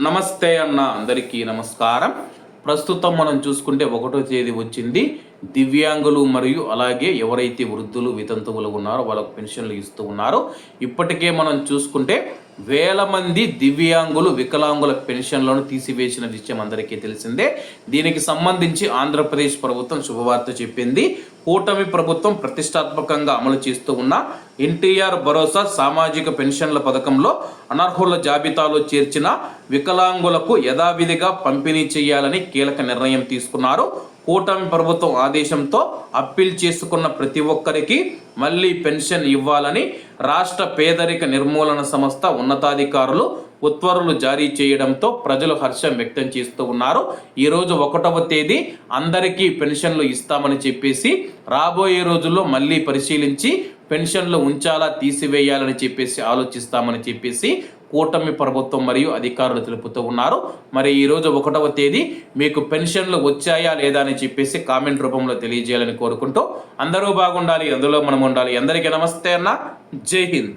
నమస్తే అన్న అందరికీ నమస్కారం. ప్రస్తుతం మనం చూసుకుంటే ఒకటో తేదీ వచ్చింది. దివ్యాంగులు మరియు అలాగే ఎవరైతే వృద్ధులు వితంతువులు ఉన్నారో వాళ్ళకు పెన్షన్లు ఇస్తూ ఉన్నారో ఇప్పటికే మనం చూసుకుంటే వేల మంది దివ్యాంగులు వికలాంగుల పెన్షన్లను తీసివేసిన విషయం అందరికీ తెలిసిందే. దీనికి సంబంధించి ఆంధ్రప్రదేశ్ ప్రభుత్వం శుభవార్త చెప్పింది. కూటమి ప్రభుత్వం ప్రతిష్టాత్మకంగా అమలు చేస్తూ ఉన్న ఎన్టీఆర్ భరోసా సామాజిక పెన్షన్ల పథకంలో అనర్హుల జాబితాలో చేర్చిన వికలాంగులకు యథావిధిగా పంపిణీ చేయాలని కీలక నిర్ణయం తీసుకున్నారు. కూటమి ప్రభుత్వం ఆదేశంతో అప్పీల్ చేసుకున్న ప్రతి ఒక్కరికి మళ్ళీ పెన్షన్ ఇవ్వాలని రాష్ట్ర పేదరిక నిర్మూలన సంస్థ ఉన్నతాధికారులు ఉత్తర్వులు జారీ చేయడంతో ప్రజలు హర్షం వ్యక్తం చేస్తూ ఉన్నారు. ఈరోజు ఒకటవ తేదీ అందరికీ పెన్షన్లు ఇస్తామని చెప్పేసి రాబోయే రోజుల్లో మళ్ళీ పరిశీలించి పెన్షన్లు ఉంచాలా తీసివేయాలని చెప్పేసి ఆలోచిస్తామని చెప్పేసి కూటమి ప్రభుత్వం మరియు అధికారులు తెలుపుతూ ఉన్నారు. మరి ఈరోజు ఒకటవ తేదీ మీకు పెన్షన్లు వచ్చాయా లేదా అని చెప్పేసి కామెంట్ రూపంలో తెలియజేయాలని కోరుకుంటూ అందరూ బాగుండాలి అందులో మనం ఉండాలి. అందరికీ నమస్తే అన్న. జై హింద్.